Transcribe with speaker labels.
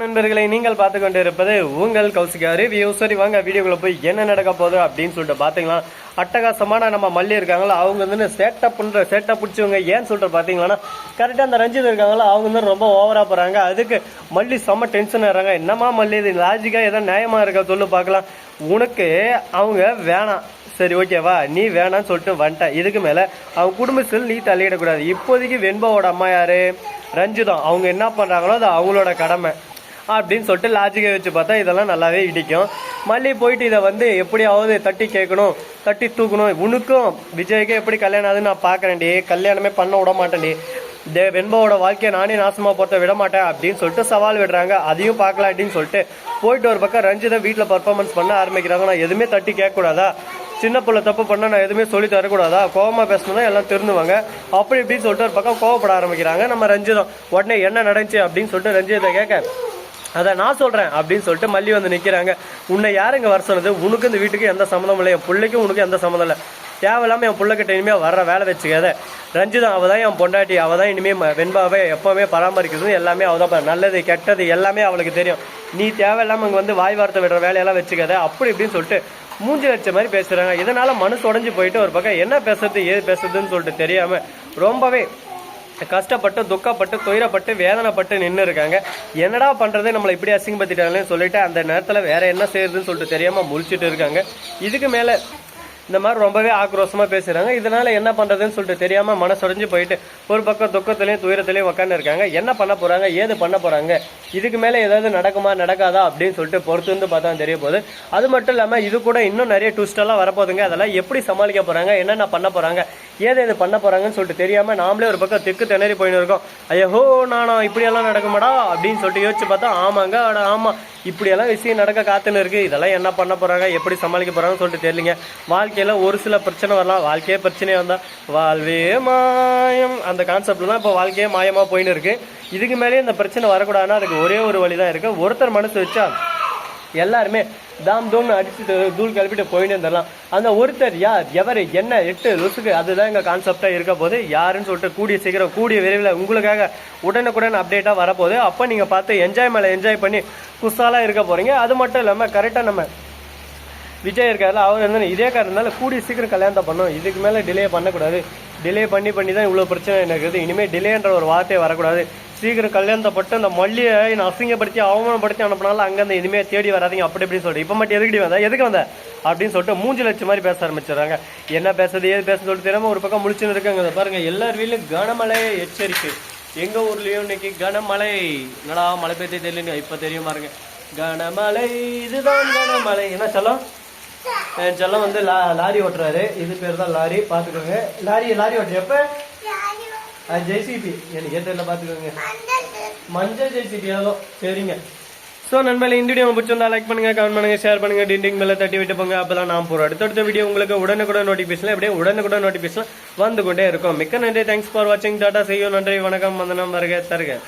Speaker 1: நண்பர்களை நீங்கள் பார்த்து கொண்டு இருப்பது உங்கள் கௌசிகா ரிவ்யூ சரி வாங்க வீடியோக்குள்ள போய் என்ன நடக்க போகுது அப்படின்னு சொல்லிட்டு பாத்தீங்களா? அட்டகாசமான நம்ம மல்லி இருக்காங்களா அவங்க வந்து சேட்டை பண்ற சேட்டை பிடிச்சவங்க ஏன்னு சொல்லிட்டு பாத்தீங்களா கரெக்டா அந்த ரஞ்சித் இருக்காங்களா அவங்க வந்து ரொம்ப ஓவரா போறாங்க. அதுக்கு மல்லி செம்ம டென்ஷன் ஆறாங்க என்னமா மல்லி இது லாஜிக்கா ஏதோ நியாயமா இருக்கா சொல்லு பார்க்கலாம் உனக்கு அவங்க வேணாம். சரி ஓகேவா நீ வேணாம்னு சொல்லிட்டு வந்துட்ட. இதுக்கு மேல அவங்க குடும்பத்தில் நீ தள்ளிடக்கூடாது இப்போதைக்கு வெண்பாவோட அம்மா யாரு? ரஞ்சிதம் அவங்க என்ன பண்றாங்களோ அது அவங்களோட கடமை. அப்படின்னு சொல்லிட்டு லாஜிக்கை வச்சு பார்த்தா இதெல்லாம் நல்லாவே இடிக்கும். மல்லி போயிட்டு இதை வந்து எப்படியாவது தட்டி கேட்கணும் தட்டி தூக்கணும். உனக்கும் விஜய்க்கு எப்படி கல்யாணம் ஆகுதுன்னு நான் பார்க்குறேன்டி. கல்யாணமே பண்ண விட மாட்டேன்டி. தே வெண்பாவோட வாழ்க்கையை நானே நாசமாக போகிறத விட மாட்டேன் அப்படின்னு சொல்லிட்டு சவால் விடுறாங்க. அதையும் பார்க்கலாம் அப்படின்னு சொல்லிட்டு போயிட்டு ஒரு பக்கம் ரஞ்சிதை வீட்டில் பர்ஃபார்மன்ஸ் பண்ண ஆரம்பிக்கிறாங்க. நான் எதுவுமே தட்டி கேட்கக்கூடாதா? சின்ன பிள்ளை தப்பு பண்ணால் நான் எதுவுமே சொல்லி தரக்கூடாதா? கோபமாக பேசணும்னா எல்லாம் திருந்துவாங்க. அப்படி இப்படின்னு சொல்லிட்டு ஒரு பக்கம் கோவப்பட ஆரம்பிக்கிறாங்க. நம்ம ரஞ்சிதம் உடனே என்ன நடந்துச்சு அப்படின்னு சொல்லிட்டு ரஞ்சிதத்தை கேட்க அதை நான் சொல்கிறேன் அப்படின்னு சொல்லிட்டு மல்லி வந்து நிற்கிறாங்க உன்னை யாருங்க வர சொன்னது? உனக்கு இந்த வீட்டுக்கு எந்த சம்மந்தம் இல்லை. என் பிள்ளைக்கும் உனக்கு எந்த சம்மந்தம் இல்லை. தேவையில்லாமல் என் பிள்ளைகிட்ட இனிமேல் வர்ற வேலை வச்சுக்காத. ரஞ்சிதா அவள் தான் என் பொண்டாட்டி. அவள் தான் இனிமேல் வெண்பாவே வெண்பாவை பராமரிக்கிறது எல்லாமே அவள் தான் நல்லது கெட்டது எல்லாமே அவளுக்கு தெரியும். நீ தேவையில்லாமல் இங்கே வந்து வாய் வார்த்தை விடுற வேலையெல்லாம் வச்சுக்காத. அப்படி இப்படின்னு சொல்லிட்டு மூஞ்சி வச்ச மாதிரி பேசுகிறாங்க இதனால் மனசு உடஞ்சி போயிட்டு ஒரு பக்கம் என்ன பேசுறது ஏது பேசுறதுன்னு சொல்லிட்டு தெரியாமல் ரொம்பவே கஷ்டப்பட்டு துக்கப்பட்டு துயரப்பட்டு வேதனைப்பட்டு நின்று இருக்காங்க. என்னடா பண்ணுறது நம்மளை இப்படி அசிங்கப்படுத்திட்டாங்களேன்னு சொல்லிட்டு அந்த நேரத்தில் வேறு என்ன செய்யறதுன்னு சொல்லிட்டு தெரியாமல் முழிச்சிட்டு இருக்காங்க. இதுக்கு மேலே இந்த மாதிரி ரொம்பவே ஆக்ரோஷமாக பேசுகிறாங்க இதனால் என்ன பண்ணுறதுன்னு சொல்லிட்டு தெரியாமல் மனசுடைஞ்சு போயிட்டு ஒரு பக்கம் துக்கத்துலேயும் துயரத்துலேயும் உட்காந்து இருக்காங்க. என்ன பண்ண போகிறாங்க ஏது பண்ண போகிறாங்க இதுக்கு மேலே ஏதாவது நடக்குமா நடக்காதா அப்படின்னு சொல்லிட்டு பொறுத்து வந்து பார்த்தா தெரிய போகுது. அது மட்டும் இல்லாமல் இது கூட இன்னும் நிறைய ட்விஸ்டெல்லாம் வரப்போகுதுங்க. அதெல்லாம் எப்படி சமாளிக்க போகிறாங்க என்னென்ன பண்ண போகிறாங்க ஏது இது பண்ண போகிறாங்கன்னு சொல்லிட்டு தெரியாமல் நாமளே ஒரு பக்கம் திக்கு திணறி போயின்னு இருக்கோம். ஐயோ நானா இப்படியெல்லாம் நடக்குமாடா? அப்படின்னு சொல்லிட்டு யோசிச்சு பார்த்தா ஆமாங்க அட ஆமாம் இப்படியெல்லாம் விஷயம் நடக்க காத்துன்னு இருக்குது இதெல்லாம் என்ன பண்ண போகிறாங்க எப்படி சமாளிக்க போகிறாங்கன்னு சொல்லிட்டு தெரியலிங்க. வாழ்க்கையில் ஒரு சில பிரச்சனை வரலாம். வாழ்க்கையே பிரச்சனையாக வந்தால் வாழ்வே மாயம். அந்த கான்செப்டில் தான் இப்போ வாழ்க்கையே மாயமாக போயின்னு இருக்குது இதுக்கு மேலேயே இந்த பிரச்சனை வரக்கூடாதுன்னா அதுக்கு ஒரே ஒரு வழி தான் இருக்குது ஒருத்தர் மனசு வச்சா எல்லாருமே தாம் தூம்னு அடிச்சு தூள் கிளப்பிட்டு போயின்னு இருந்தரலாம் அந்த ஒருத்தர் யார் எவர் என்ன எட்டு லுசுக்கு அதுதான் எங்கள் கான்செப்டாக இருக்க போது யாருன்னு சொல்லிட்டு கூடிய சீக்கிரம் கூடிய விரைவில் உங்களுக்காக உடனுக்குடன் அப்டேட்டாக வரப்போகுது. அப்போ நீங்கள் பார்த்து என்ஜாய் மேலே என்ஜாய் பண்ணி குசாலா இருக்க போகிறீங்க அது மட்டும் இல்லாமல் கரெக்டாக நம்ம விஜய் இருக்காருல்ல அவர் வந்து இதே காரணத்தால கூடிய சீக்கிரம் கல்யாணத்தை பண்ணோம் இதுக்கு மேலே டிலே பண்ணக்கூடாது. டிலே பண்ணி பண்ணி தான் இவ்வளோ பிரச்சனை எனக்கு இருக்குது இனிமேல் டிலேன்ற ஒரு வார்த்தையே வரக்கூடாது. சீக்கிரம் கல்யாணத்தை பட்டு அந்த மல்லியை நான் அசிங்கப்படுத்தி அவமானப்படுத்தி அனுப்பினாலும் அங்கேருந்து இனிமேல் தேடி வராதீங்க அப்படி இப்படின்னு சொல்லிட்டு. இப்போ மட்டும் எதுக்கடி வந்தேன் எதுக்கு வந்த? அப்படின்னு சொல்லிட்டு மூஞ்சி லட்சம் மாதிரி பேச ஆரம்பிச்சிடுறாங்க. என்ன பேசுறது ஏது பேசுறது சொல்லிட்டு தெரியாமல் ஒரு பக்கம் முடிச்சுன்னு இருக்காங்க பாருங்கள் எல்லார் வீட்லையும் கனமழை எச்சரிக்கை. எங்கள் ஊர்லேயும் இன்னைக்கு கனமழை. என்னடா மழை பெய்தே தெரியல இப்போ தெரியும் பாருங்க. கனமழை இதுதான் கனமழை. என்ன சொல்லும்? என் செல்லம் வந்து லா லாரி ஓட்டுறாரு. இது பேர் தான் லாரி. பார்த்துக்கோங்க. லாரி லாரி ஓட்டுறப்ப ஜேசிபி எனக்கு ஏன் பார்த்துக்கோங்க. மஞ்சள் ஜேசிபி ஏதோ சரிங்க. ஸோ நண்பர்களே இந்த வீடியோ பிடிச்சிருந்தா லைக் பண்ணுங்க கமெண்ட் பண்ணுங்க ஷேர் பண்ணுங்க டிண்டிங் மேல தட்டி விட்டு போங்க. அப்பதான் நான் போறோம் அடுத்தடுத்த வீடியோ உங்களுக்கு உடனுக்குடன் நோட்டிபிகேஷன் எப்படியே உடனுக்குடன் நோட்டிபிகேஷன் வந்து கொண்டே இருக்கும். மிக்க நன்றி. தேங்க்ஸ் ஃபார் வாட்சிங் டாட்டா செய்யும் நன்றி. வணக்கம். வந்தனம் வருக தருக.